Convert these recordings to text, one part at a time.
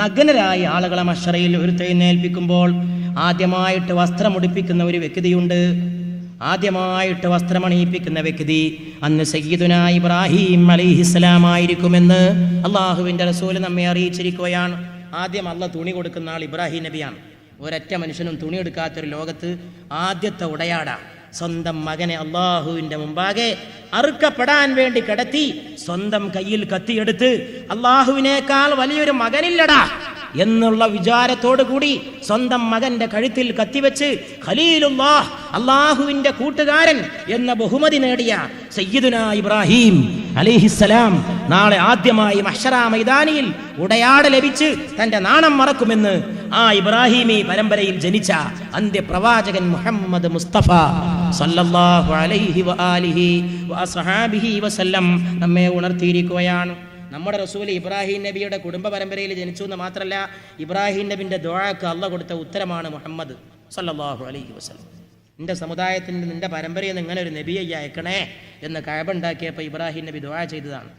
നഗ്നരായ ആളുകളെ മഷറയിൽ ഒരു തൈനേൽപ്പിക്കുമ്പോൾ ആദ്യമായിട്ട് വസ്ത്രമുടിപ്പിക്കുന്ന ഒരു വ്യക്തിയുണ്ട്. ആദ്യമായിട്ട് വസ്ത്രമണിയിപ്പിക്കുന്ന വ്യക്തി അന്ന് സയ്യിദുന ഇബ്രാഹിം അലിഹിസ്ലാം ആയിരിക്കുമെന്ന് അള്ളാഹുവിന്റെ റസൂൽ നമ്മെ അറിയിച്ചിരിക്കുകയാണ്. ആദ്യം അല്ല തുണി കൊടുക്കുന്ന ആൾ ഇബ്രാഹിം നബിയാണ്. ഒരൊറ്റ മനുഷ്യനും തുണി എടുക്കാത്തൊരു ലോകത്ത് ആദ്യത്തെ ഉടയാട സ്വന്തം മകനെ അള്ളാഹുവിന്റെ മുമ്പാകെ അറുക്കപ്പെടാൻ വേണ്ടി കിടത്തി സ്വന്തം കയ്യിൽ കത്തിയെടുത്ത് അള്ളാഹുവിനേക്കാൾ വലിയൊരു മകനില്ലടാ എന്നുള്ള വിചാരത്തോടു കൂടി സ്വന്തം മകന്റെ കഴുത്തിൽ കത്തിവെച്ച് ഖലീലുല്ലാഹ് അള്ളാഹുവിന്റെ കൂട്ടുകാരൻ എന്ന ബഹുമതി നേടിയ സയ്യിദുന ഇബ്രാഹിം അലിഹിസ്സലാം നാളെ ആദ്യമായി മഹ്ഷറ മൈതാനിയിൽ ഉടയാട ലഭിച്ച് തന്റെ നാണം മറക്കുമെന്ന് ആ ഇബ്രാഹിമി പരമ്പരയിൽ ജനിച്ച അന്ത്യപ്രവാചകൻ മുഹമ്മദ് മുസ്തഫ സല്ലല്ലാഹു അലൈഹി വആലിഹി വസഹാബിഹി വസല്ലം നമ്മെ ഉണർത്തിയിരിക്കുകയാണ്. നമ്മുടെ റസൂൽ ഇബ്രാഹിം നബിയുടെ കുടുംബ പരമ്പരയിൽ ജനിച്ചു എന്ന് മാത്രമല്ല ഇബ്രാഹിം നബിന്റെ ദുആക്ക് അല്ല കൊടുത്ത ഉത്തരമാണ് മുഹമ്മദ് സല്ലല്ലാഹു അലൈഹി വസല്ലം. നിന്റെ സമുദായത്തിന്റെ നിന്റെ പരമ്പരയിൽ നിന്ന് ഇങ്ങനെ ഒരു നബിയെ അയക്കണേ എന്ന് കഴബുണ്ടാക്കിയപ്പോൾ ഇബ്രാഹിം നബി ദുആ ചെയ്തതാണ്.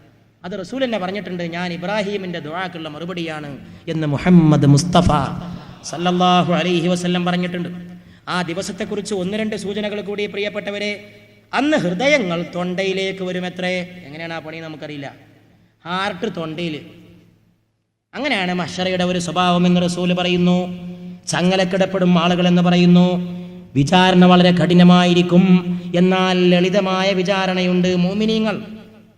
അത് റസൂൽ എന്നെ പറഞ്ഞിട്ടുണ്ട് ഞാൻ ഇബ്രാഹിമിന്റെ ദുആക്കുള്ള മറുപടിയാണ് എന്ന് മുഹമ്മദ് മുസ്തഫ സല്ലല്ലാഹു അലൈഹി വസല്ലം പറഞ്ഞിട്ടുണ്ട്. ആ ദിവസത്തെക്കുറിച്ച് ഒന്ന് രണ്ട് സൂചനകൾ കൂടി പ്രിയപ്പെട്ടവരെ അന്ന് ഹൃദയങ്ങൾ തൊണ്ടയിലേക്ക് വരുമത്രേ? എങ്ങനെയാണ് ആ പണി നമുക്കറിയില്ല. ഹാർട്ട് തൊണ്ടയിൽ. അങ്ങനെയാണ് മഷറയുടെ ഒരു സ്വഭാവം എന്ന് റസൂൽ പറയുന്നു. ചങ്ങലക്കിടപ്പെടും ആളുകൾ എന്ന് പറയുന്നു. വിചാരണ വളരെ കഠിനമായിരിക്കും. എന്നാൽ ലളിതമായ വിചാരണയുണ്ട്. മോമിനിയങ്ങൾ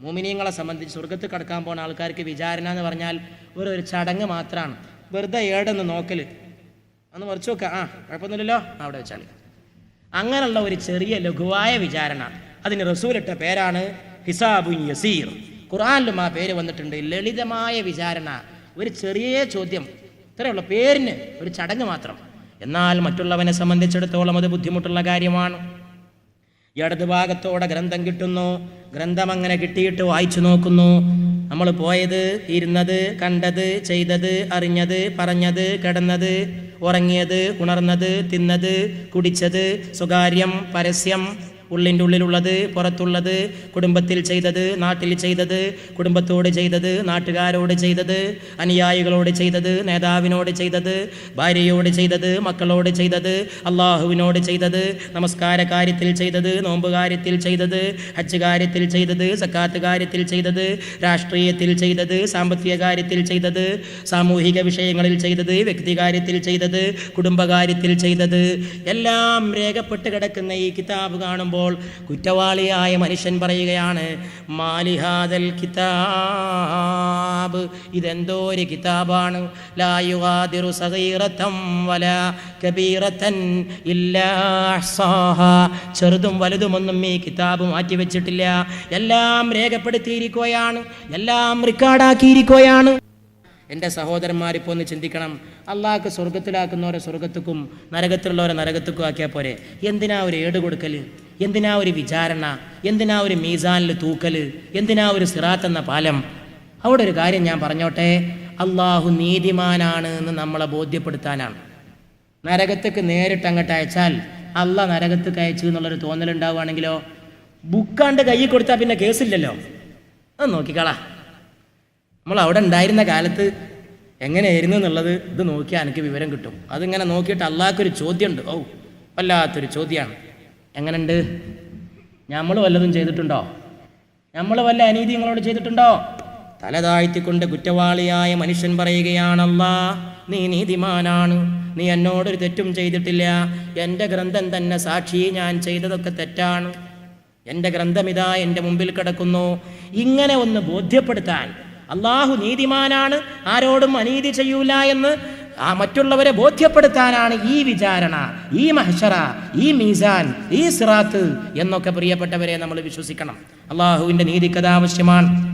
മോമിനിയങ്ങളെ സംബന്ധിച്ച് സ്വർഗത്ത് കടക്കാൻ പോകുന്ന ആൾക്കാർക്ക് വിചാരണ എന്ന് പറഞ്ഞാൽ ഒരു ഒരു ചടങ്ങ് മാത്രമാണ് വെറുതെ ഏടെന്ന് നോക്കൽ. ഒന്ന് മറിച്ച് നോക്കുക ആ കുഴപ്പമൊന്നുമില്ലല്ലോ. അവിടെ വെച്ചാൽ അങ്ങനെയുള്ള ഒരു ചെറിയ ലഘുവായ വിചാരണ. അതിന് റസൂലിട്ട പേരാണ് ഹിസാബുൻ യസീർ. ഖുറാനിലും ആ പേര് വന്നിട്ടുണ്ട്. ലളിതമായ വിചാരണ. ഒരു ചെറിയ ചോദ്യം. ഇത്രയുള്ള പേരിന് ഒരു ചടങ്ങ് മാത്രം. എന്നാൽ മറ്റുള്ളവനെ സംബന്ധിച്ചിടത്തോളം അത് ബുദ്ധിമുട്ടുള്ള കാര്യമാണ്. ഇടത് ഭാഗത്തോടെ ഗ്രന്ഥം കിട്ടുന്നു. ഗ്രന്ഥം അങ്ങനെ കിട്ടിയിട്ട് വായിച്ചു നോക്കുന്നു. നമ്മൾ പോയത് ഇരുന്നത് കണ്ടത് ചെയ്തത് അറിഞ്ഞത് പറഞ്ഞത് കിടന്നത് ഉറങ്ങിയത് ഉണർന്നത് തിന്നത് കുടിച്ചത് സ്വകാര്യം പരസ്യം ഉള്ളിന്റെ ഉള്ളിലുള്ളത് പുറത്തുള്ളത് കുടുംബത്തിൽ ചെയ്തത് നാട്ടിൽ ചെയ്തത് കുടുംബത്തോട് ചെയ്തത് നാട്ടുകാരോട് ചെയ്തത് അനുയായികളോട് ചെയ്തത് നേതാവിനോട് ചെയ്തത് ഭാര്യയോട് ചെയ്തത് മക്കളോട് ചെയ്തത് അള്ളാഹുവിനോട് ചെയ്തത് നമസ്കാര കാര്യത്തിൽ ചെയ്തത് നോമ്പ് കാര്യത്തിൽ ചെയ്തത് ഹജ്ജ് കാര്യത്തിൽ ചെയ്തത് സക്കാത്ത് കാര്യത്തിൽ ചെയ്തത് രാഷ്ട്രീയത്തിൽ ചെയ്തത് സാമ്പത്തിക കാര്യത്തിൽ ചെയ്തത് സാമൂഹിക വിഷയങ്ങളിൽ ചെയ്തത് വ്യക്തികാര്യത്തിൽ ചെയ്തത് കുടുംബകാര്യത്തിൽ ചെയ്തത്. എല്ലാം രേഖപ്പെട്ട് കിടക്കുന്ന ഈ കിതാബ് കാണുമ്പോൾ കുറ്റവാളിയായ മനുഷ്യൻ പറയുകയാണ് മാലിഹാദൽ കിതാബ്. ഇതെന്തോ ഒരു കിതാബാണ്. ലായുഹാദിറു സഹീറത്തം വല കബീറത്തൻ ഇല്ലാ അഹ്സാഹാ. ചെറുതും വലുതുമൊന്നും ഈ കിതാബ് മാറ്റിവെച്ചിട്ടില്ല. എല്ലാം രേഖപ്പെടുത്തിയിരിക്കുകയാണ്. എല്ലാം റെക്കോർഡാക്കിയിരിക്കുകയാണ്. എന്റെ സഹോദരന്മാരിപ്പോൾ ഒന്ന് ചിന്തിക്കണം. അള്ളാഹ്ക്ക് സ്വർഗത്തിലാക്കുന്നവരെ സ്വർഗത്തുക്കും നരകത്തിലുള്ളവരെ നരകത്തുക്കും ആക്കിയാൽ പോരെ. എന്തിനാ ഒരു ഏട് കൊടുക്കൽ എന്തിനാ ഒരു വിചാരണ? എന്തിനാ ഒരു മീസാനിൽ തൂക്കൽ എന്തിനാ ഒരു സിറാത്ത് എന്ന പാലം? അവിടെ ഒരു കാര്യം ഞാൻ പറഞ്ഞോട്ടെ. അള്ളാഹു നീതിമാനാണ് എന്ന് നമ്മളെ ബോധ്യപ്പെടുത്താനാണ്. നരകത്തേക്ക് നേരിട്ട് അങ്ങോട്ട് അയച്ചാൽ അല്ല നരകത്തേക്ക് അയച്ചു എന്നുള്ളൊരു തോന്നലുണ്ടാവുകയാണെങ്കിലോ? ബുക്കാണ്ട് കൈ കൊടുത്താൽ പിന്നെ കേസില്ലല്ലോ. അത് നോക്കിക്കളാ. നമ്മൾ അവിടെ ഉണ്ടായിരുന്ന കാലത്ത് എങ്ങനെയായിരുന്നു എന്നുള്ളത് ഇത് നോക്കിയാൽ എനിക്ക് വിവരം കിട്ടും. അതിങ്ങനെ നോക്കിയിട്ട് അള്ളാഹ്ക്കൊരു ചോദ്യമുണ്ട്. ഓ വല്ലാത്തൊരു ചോദ്യമാണ് എങ്ങനെയുണ്ട്? നമ്മൾ വല്ലതും ചെയ്തിട്ടുണ്ടോ? നമ്മൾ വല്ല അനീതി നിങ്ങളോട് ചെയ്തിട്ടുണ്ടോ? തല താഴ്ത്തിക്കൊണ്ട് കുറ്റവാളിയായ മനുഷ്യൻ പറയുകയാണല്ലാ നീ നീതിമാനാണ്. നീ എന്നോടൊരു തെറ്റും ചെയ്തിട്ടില്ല. എന്റെ ഗ്രന്ഥം തന്നെ സാക്ഷി ഞാൻ ചെയ്തതൊക്കെ തെറ്റാണ്. എന്റെ ഗ്രന്ഥം ഗ്രന്ഥമിതാ എന്റെ മുമ്പിൽ കിടക്കുന്നു. ഇങ്ങനെ ഒന്ന് ബോധ്യപ്പെടുത്താൻ അള്ളാഹു നീതിമാനാണ് ആരോടും അനീതി ചെയ്യൂല എന്ന് ആ മറ്റുള്ളവരെ ബോധ്യപ്പെടുത്താനാണ് ഈ വിചാരണ ഈ മഹ്ഷറ ഈ മീസാൻ ഈ സിറാത്ത് എന്നൊക്കെ പ്രിയപ്പെട്ടവരെ നമ്മൾ വിശ്വസിക്കണം. അള്ളാഹുവിന്റെ നീതിക്കത് ആവശ്യമാണ്.